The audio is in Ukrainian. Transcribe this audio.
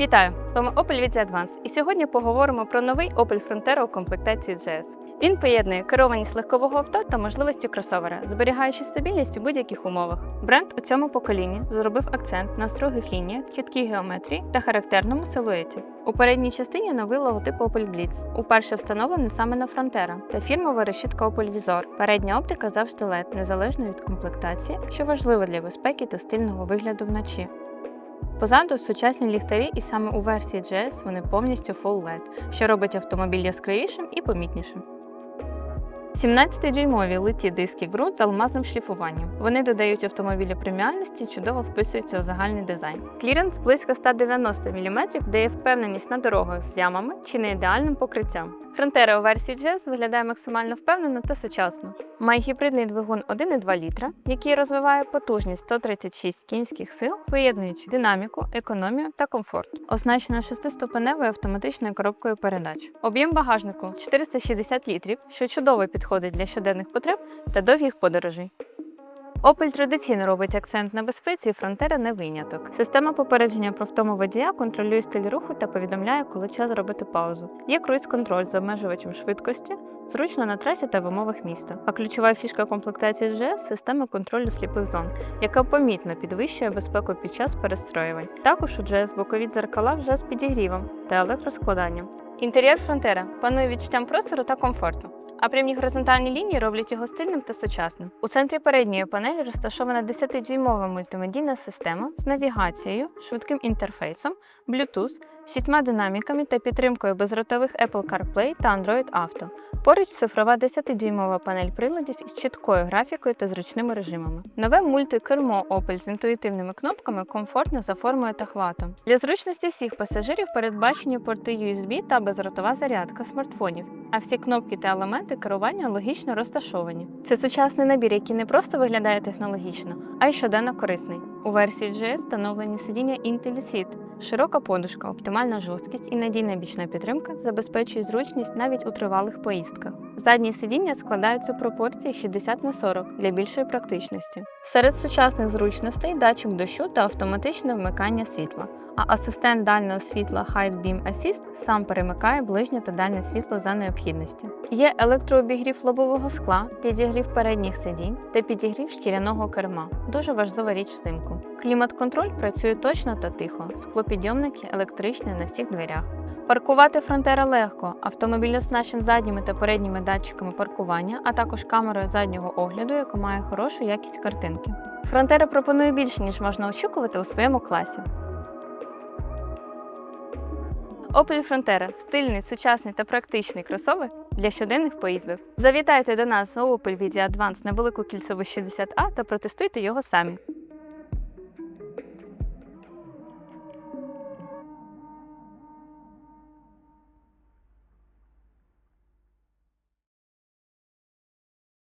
Вітаю! З вами Opel Vita Advance. І сьогодні поговоримо про новий Opel Frontera у комплектації GS. Він поєднує керованість легкового авто та можливості кросовера, зберігаючи стабільність у будь-яких умовах. Бренд у цьому поколінні зробив акцент на строгих лініях, чіткій геометрії та характерному силуеті. У передній частині новий логотип Opel Blitz, уперше встановлений саме на Frontera, та фірмова решітка Opel Vizor. Передня оптика завжди LED, незалежно від комплектації, що важливо для безпеки та стильного вигляду вночі. Позаду сучасні ліхтарі, і саме у версії GS вони повністю Full LED, що робить автомобіль яскравішим і помітнішим. 17-дюймові литі диски ґрунт з алмазним шліфуванням. Вони додають автомобілю преміальності і чудово вписуються у загальний дизайн. Кліренс близько 190 мм дає впевненість на дорогах з ямами чи не ідеальним покриттям. Фронтера у версії GS виглядає максимально впевнено та сучасно. Має гібридний двигун 1,2 літра, який розвиває потужність 136 кінських сил, поєднуючи динаміку, економію та комфорт. Оснащена шестиступеневою автоматичною коробкою передач. Об'єм багажнику 460 літрів, що чудово підходить для щоденних потреб та довгих подорожей. Opel традиційно робить акцент на безпеці, і Frontera не виняток. Система попередження про втому водія контролює стиль руху та повідомляє, коли час зробити паузу. Є круїз-контроль з обмежувачем швидкості, зручно на трасі та в умовах міста. А ключова фішка комплектації GS – система контролю сліпих зон, яка помітно підвищує безпеку під час перестроювань. Також у GS бокові дзеркала вже з підігрівом та електроскладанням. Інтер'єр Frontera панує відчуттям простору та комфорту. А прямі горизонтальні лінії роблять його стильним та сучасним. У центрі передньої панелі розташована 10-дюймова мультимедійна система з навігацією, швидким інтерфейсом, Bluetooth, шістьма динаміками та підтримкою безротових Apple CarPlay та Android Auto. Поруч цифрова 10-дюймова панель приладів із чіткою графікою та зручними режимами. Нове мультикермо Opel з інтуїтивними кнопками комфортне за формою та хватом. Для зручності всіх пасажирів передбачені порти USB та безротова зарядка смартфонів, а всі кнопки та елементи керування логічно розташовані. Це сучасний набір, який не просто виглядає технологічно, а й щоденно корисний. У версії GS встановлені сидіння IntelliSeat, широка подушка, оптимальна жорсткість і надійна бічна підтримка забезпечує зручність навіть у тривалих поїздках. Задні сидіння складаються у пропорції 60 на 40 для більшої практичності. Серед сучасних зручностей датчик дощу та автоматичне вмикання світла. А асистент дальнього світла Hide Beam Assist сам перемикає ближнє та дальнє світло за необхідності. Є електрообігрів лобового скла, підігрів передніх сидінь та підігрів шкіряного керма. Дуже важлива річ взимку. Клімат-контроль працює точно та тихо, склопідйомники електричні на всіх дверях. Паркувати фронтера легко. Автомобіль оснащен задніми та передніми датчиками паркування, а також камерою заднього огляду, яка має хорошу якість картинки. Фронтера пропонує більше, ніж можна очікувати у своєму класі. Opel Frontera – стильний, сучасний та практичний кросовер для щоденних поїздок. Завітайте до нас у Opel Vita Advance на велику кільцеву 60А та протестуйте його самі.